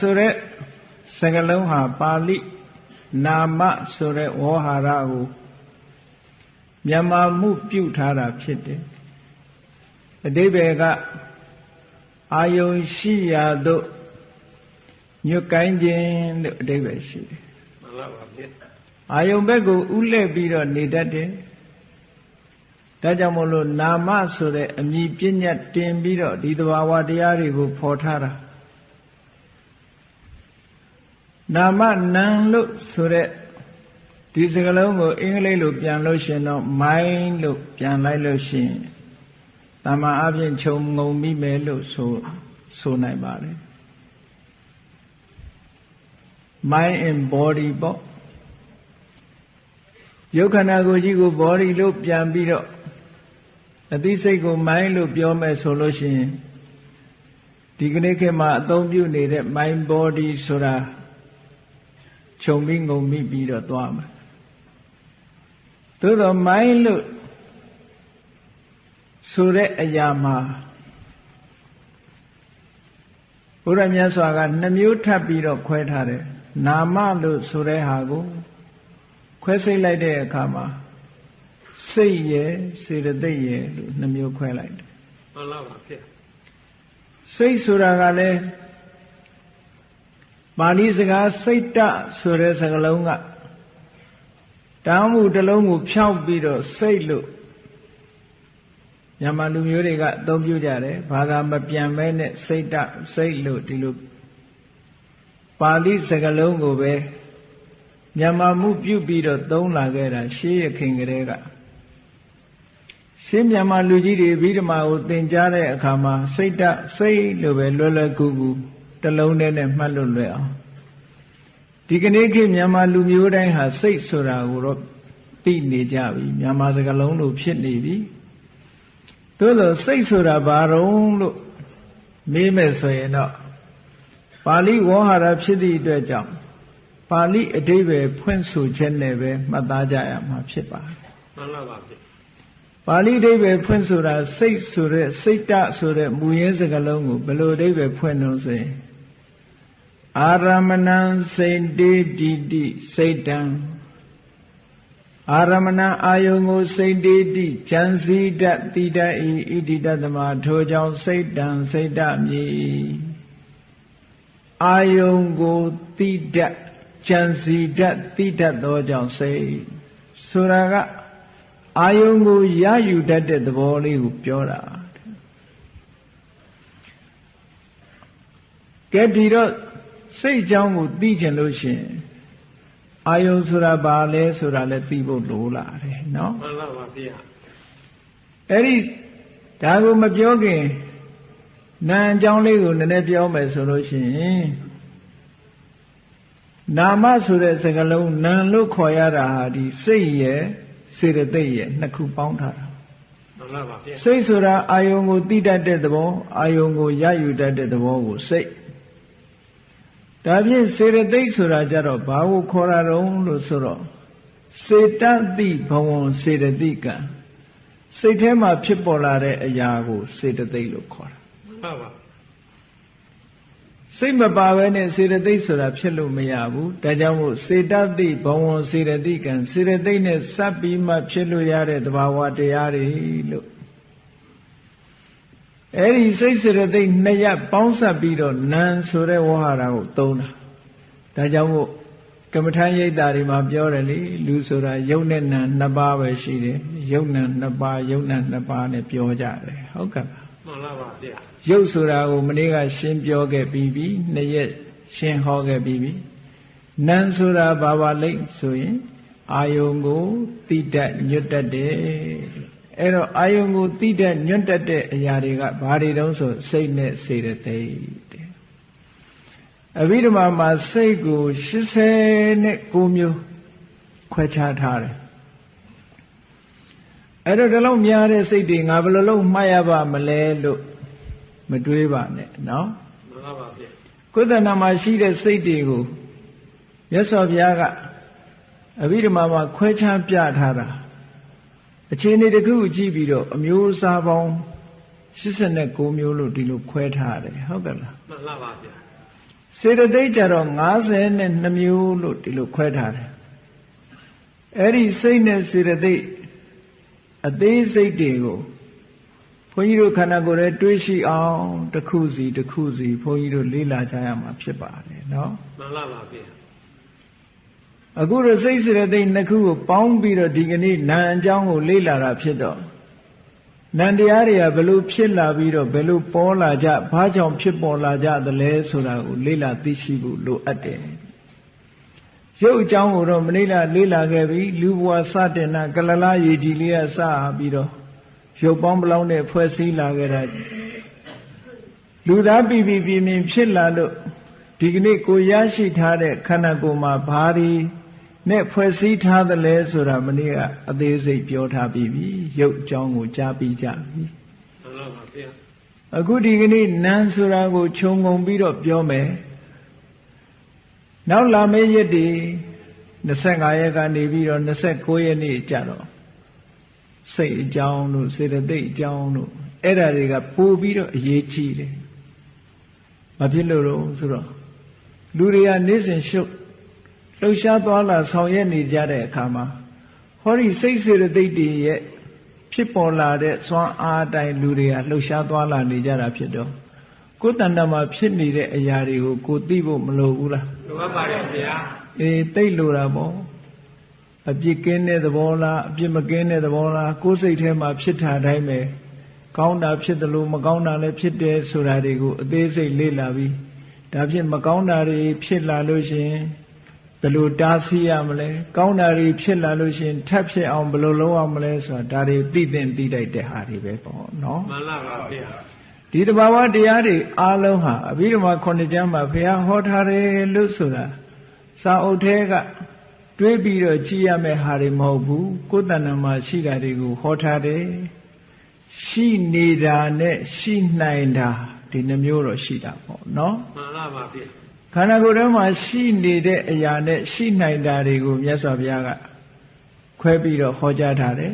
ဆိုတဲ့စကားလုံးဟာပါဠိနာမဆိုတဲ့ဝေါဟာရကိုမြန်မာမှုပြုထားတာဖြစ်တယ်အတိဘယ်ကအာယုံရှိရာသို့ညွတ်ကိုင်းခြင်းလို့အတိဘယ်ရှိတယ်မှန်ပါပါဗျအာယုံဘက်ကိုဥလှည့်ပြီးတော့နေတတ်တယ်ဒါကြောင့်မို့လို့နာမဆိုတဲ့အမည်ပညာတင်ပြီးတော့ဒီသဘာဝတရားတွေကိုဖော်ထားတာ နာမနံလို့ဆိုတဲ့ဒီစကားလုံးကိုအင်္ဂလိပ်လိုပြန်လို့ရှင်တော့ mind လို့ပြန်လိုက်လို့ရှိရင်တမန်အပြင်ခြုံငုံမိမယ်လို့ဆိုဆိုနိုင်ပါတယ် mind and body ပေါ့ယုတ်ခန္ဓာကိုယ်ကြီးကို body လို့ပြန်ပြီးတော့အသိစိတ်ကို mind လို့ပြောမယ်ဆိုလို့ရှိရင်ဒီကနေ့ခေတ်မှာအသုံးပြုနေတဲ့ mind body ဆိုတာ ခြုံပြီးငုံမိပြီးတော့သွားမှာသို့တော့ mind လို့ဆိုတဲ့အရာမှာဘုရားမြတ်စွာကနှမျိုးထပ်ပြီးတော့ခွဲထားတယ်နာမလို့ဆိုတဲ့ဟာကို ခွဲစိတ်လိုက်တဲ့အခါမှာစိတ်ရယ်စေတသိက်ရယ်လို့နှမျိုးခွဲလိုက်တယ်မှန်ပါပါဗျစိတ်ဆိုတာကလည်း ပါဠိစကားစိတ်တဆိုတဲ့စကားလုံးကတောင်းမှုတစ်လုံးကို ဖြောက်ပြီးတော့စိတ်လို့မြန်မာလူမျိုးတွေကအသုံးပြုကြတယ်ဘာသာမပြန်မဲနဲ့စိတ်တစိတ်လို့ဒီလိုပါဠိစကားလုံးကိုပဲမြန်မာမှုပြုပြီးတော့သုံးလာခဲ့တာရှေးရခင်ကလေးကရှင်းမြန်မာလူကြီးတွေပြီးဓမ္မကိုသင်ကြားတဲ့အခါမှာစိတ်တစိတ်လို့ပဲလွယ်လွယ်ကူကူ တလုံးနဲ့နဲ့မှတ်လို့လွယ်အောင်ဒီကနေ့ခေတ်မြန်မာလူမျိုးတိုင်းဟာစိတ်ဆိုတာကိုတော့သိနေကြပြီမြန်မာစကားလုံးလိုဖြစ်နေပြီသို့သောစိတ်ဆိုတာဘာတုံးလို့မေးမယ်ဆိုရင်တော့ပါဠိဝေါဟာရဖြစ်သည့်အတွက်ကြောင့်ပါဠိအဓိပ္ပာယ်ဖွင့်ဆိုချက်နဲ့ပဲမှတ်သားကြရမှာဖြစ်ပါတယ်မှန်ပါပါဗျပါဠိအဓိပ္ပာယ်ဖွင့်ဆိုတာစိတ်ဆိုတဲ့စိတ်တဆိုတဲ့မူရင်းစကားလုံးကိုဘယ်လိုအဓိပ္ပာယ်ဖွင့်လို့ဆိုရင် အာရမဏံစိတ်တေတိတိစိတ်တံအာရမဏအာယုံကိုစိတ်တေတိဉာဏ်စည်းတတိတဤဣတိတသမထိုကြောင့်စိတ်တံစိတ်တမြည်အာယုံကိုတိတဉာဏ်စည်းတတိတသောကြောင့်စိတ်ဆိုတာကအာယုံကိုရယူတတ်တဲ့သဘောလေးကိုပြောတာကဲဒီတော့ စိတ်အကြောင်းကိုသိချင်လို့ရှိရင်အာယုံဆိုတာဘာလဲဆိုတာလည်းသိဖို့လိုလာတယ်နော်မှန်ပါပါဗျာအဲ့ဒီဒါကိုမပြောခင်နာအကြောင်းလေးကိုနည်းနည်းပြောမယ်ဆိုလို့ရှိရင်နာမဆိုတဲ့စကားလုံးနာလို့ခေါ်ရတာဟာဒီစိတ်ရဲ့စေတသိက်ရဲ့နှစ်ခုပေါင်းထားတာမှန်ပါပါဗျာစိတ်ဆိုတာအာယုံကိုသိတတ်တဲ့သဘောအာယုံကိုရယူတတ်တဲ့သဘောကိုစိတ် ဒါဖြင့်စေရသိက်ဆိုတာကြတော့ဘာကိုခေါ်ရတော့လို့ဆိုတော့စေတသိဘဝံစေတသိကံစိတ်ထဲမှာဖြစ်ပေါ်လာတဲ့အရာကို စေတသိက်လို့ခေါ်တာမှန်ပါပါစိတ်မပါဘဲနဲ့စေတသိက်ဆိုတာဖြစ်လို့မရဘူးဒါကြောင့်မို့စေတသိဘဝံစေတသိကံစေတသိက်နဲ့စပ်ပြီးမှဖြစ်လို့ရတဲ့သဘာဝတရားတွေလို့ အဲ့ဒီစိတ်စေတသိက်နှစ်ရပ်ပေါင်းစပ်ပြီးတော့နံဆိုတဲ့ဝဟရာကိုသုံးတာဒါကြောင့်မို့ကမ္မထမ်းရိပ်တာတွေမှာပြောတယ်လေလူဆိုတာယုံနဲ့နံနှစ်ပါးပဲရှိတယ်ယုံနံနှစ်ပါးယုံနံနှစ်ပါးနဲ့ပြောကြတယ်ဟုတ်ကဲ့ပါမှန်ပါပါဗျာယုတ်ဆိုတာကိုမနေ့ကရှင်းပြောခဲ့ပြီးပြီနှစ်ရက်ရှင်းဟောခဲ့ပြီးပြီနံဆိုတာဘာပါလိမ့်ဆိုရင်အာယုံကိုတိတတ်ညွတ်တတ်တယ် အဲ့တော့အာယုံကိုတိတဲ့ညွတ်တတ်တဲ့အရာတွေကဘာတွေတုံးဆိုစိတ်နဲ့စေတသိက်တဲ့အဘိဓမ္မာမှာစိတ်ကို89မျိုးခွဲခြားထားတယ်အဲ့တော့ဒီလောက်များတဲ့စိတ်တွေငါဘယ်လိုလုပ်မှတ်ရပါမလဲလို့မတွေးပါနဲ့နော်မှန်ပါပါဗျကိုယ်တဏ္ဍာမှာရှိတဲ့စိတ်တွေကိုမြတ်စွာဘုရားကအဘိဓမ္မာမှာခွဲခြားပြထားတာ အခြေအနေတစ်ခုကိုကြည့်ပြီးတော့အမျိုးအစားပေါင်း89မျိုးလို့ဒီလိုခွဲထားတယ်ဟုတ်ကဲ့လားမှန်ပါပါဗျာစေတသိက်ကြတော့52မျိုးလို့ဒီလိုခွဲထားတယ်အဲ့ဒီစိတ်နဲ့စေတသိက်အသေးစိတ်တွေကိုဘုန်းကြီးတို့ခန္ဓာကိုယ်ရဲ့တွေးရှိအောင်တစ်ခုစီတစ်ခုစီဘုန်းကြီးတို့လေ့လာကြရမှာဖြစ်ပါတယ်နော်မှန်လားပါဗျာ အခုတော့စိတ်စေတသိက်နှစ်ခုကိုပေါင်းပြီးတော့ဒီကနေ့နာအကြောင်းကိုလေ့လာတာဖြစ်တော့နန္တရားတွေကဘယ်လိုဖြစ်လာပြီးတော့ဘယ်လိုပေါ်လာကြဘာကြောင့်ဖြစ်ပေါ်လာကြသလဲဆိုတာကိုလေ့လာသိရှိဖို့လိုအပ်တယ်ရုပ်အကြောင်းကိုတော့မနေ့ကလေ့လာခဲ့ပြီလူဘဝစတင်တာကလလားရေကြီးလေးကစပြီးတော့ရုပ်ပေါင်းပလောင်းနဲ့ဖွဲ့စည်းလာခဲ့တာလူသားပြည်ပြည်ပြင်းပြင်းဖြစ်လာလို့ဒီကနေ့ကိုရရှိထားတဲ့ခန္ဓာကိုယ်မှာဘာတွေ နဲ့ဖွဲ့စည်းထားသလဲဆိုတာမနေ့ကအသေးစိတ်ပြောထားပြီးပြီရုပ်အကြောင်းကိုကြားပြီးကြပြီမှန်လားပါဗျာအခုဒီကနေ့နန်းဆိုတာကိုခြုံငုံပြီးတော့ပြောမယ်နောက်လာမယ့်ရက်ဒီ25ရက်ကနေပြီးတော့29ရက်နေ့ကြာတော့စိတ်အကြောင်းတို့စေတသိက်အကြောင်းတို့အဲ့ဓာတွေကပို့ပြီးတော့အရေးကြီးတယ်မဖြစ်လို့တော့ဆိုတော့လူတွေကနေ့စဉ်ရှုပ် လှုပ်ရှားသွားလာဆောင်ရွက်နေကြတဲ့အခါမှာဟောဒီစိတ်စေတသိက်တွေရဲ့ဖြစ်ပေါ်လာတဲ့စွမ်းအားအတိုင်းလူတွေကလှုပ်ရှားသွားလာနေကြတာဖြစ်တော့ကိုယ်တဏ္ဍာမှာဖြစ်နေတဲ့အရာတွေကိုကိုသိဖို့မလိုဘူးလားလိုအပ်ပါတယ်ဗျာအေးသိလိုတာပေါ့အပြစ်ကင်းတဲ့သဘောလားအပြစ်မကင်းတဲ့သဘောလားကိုယ်စိတ်ထဲမှာဖြစ်တာတိုင်းပဲကောင်းတာဖြစ်တယ်လို့မကောင်းတာလည်းဖြစ်တယ်ဆိုတာတွေကိုအသေးစိတ်လေ့လာပြီးဒါဖြင့်မကောင်းတာတွေဖြစ်လာလို့ရှရင် ဘယ်လိုတားဆီးရမလဲကောင်းတာတွေဖြစ်လာလို့ရှရင်ထပ်ဖြစ်အောင်ဘယ်လိုလုပ်အောင်မလဲဆိုတာဒါတွေသိသင်သိတတ်တဲ့ဟာတွေပဲပေါ့နော်မှန်လားပါဗျာဒီတဘာဝတရားတွေအားလုံးဟာအဘိဓမ္မာခုနှစ်ကျမ်းမှာဘုရားဟောထားတယ်လို့ဆိုတာစာအုပ်ထဲကတွေးပြီးတော့ကြည်ရမယ့်ဟာတွေမဟုတ်ဘူးကိုယ်တဏ္ဍာမှာရှိတာတွေကိုဟောထားတယ်ရှိနေတာနဲ့ရှိနိုင်တာဒီနှမျိုးတော့ရှိတာပေါ့နော်မှန်လားပါဗျာ ခန္ဓာကိုယ်ထဲမှာရှိနေတဲ့အရာနဲ့ရှိနိုင်တာတွေကိုမြတ်စွာဘုရားကခွဲပြီးတော့ဟောကြားထားတယ်